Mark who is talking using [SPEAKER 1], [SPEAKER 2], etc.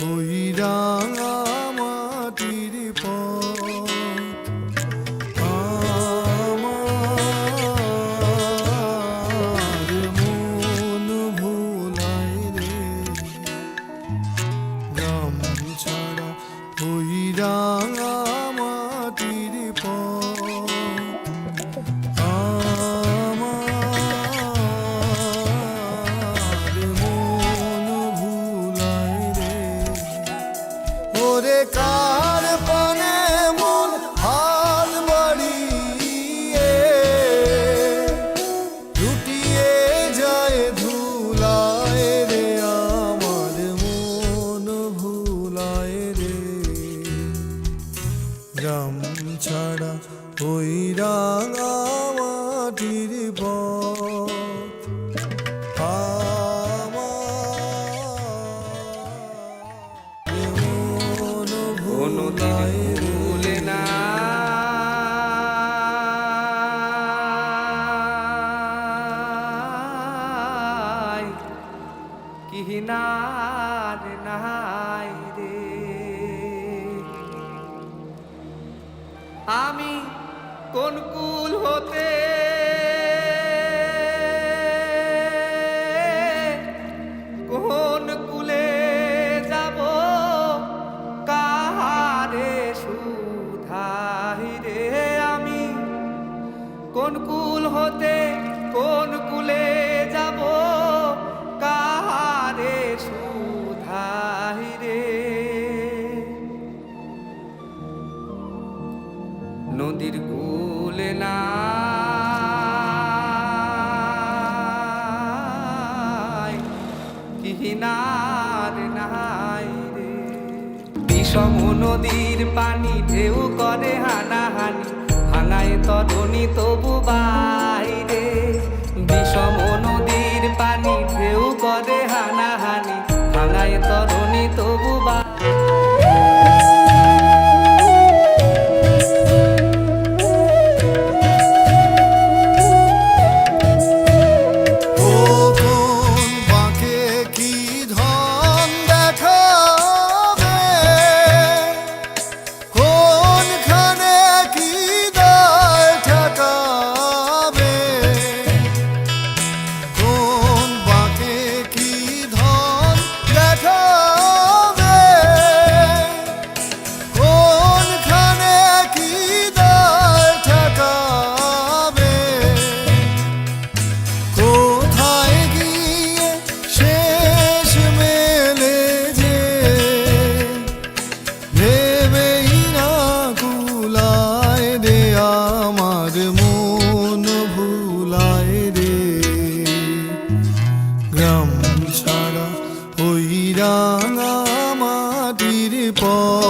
[SPEAKER 1] হইরা ছাড়া ওই রাঙা মাটির পথ। আমার
[SPEAKER 2] ভুলে না কিনার নাই রে। আমি কোন কুল হতে কোন কুলে যাব? কাহারে সুধাই রে আমি কোন কুল হতে নদীর কুলে না। বিষম নদীর পানি ঢেউ করে হানাহানি। হানায় তরণী তবু বাইরে। রাঙা মাটির পর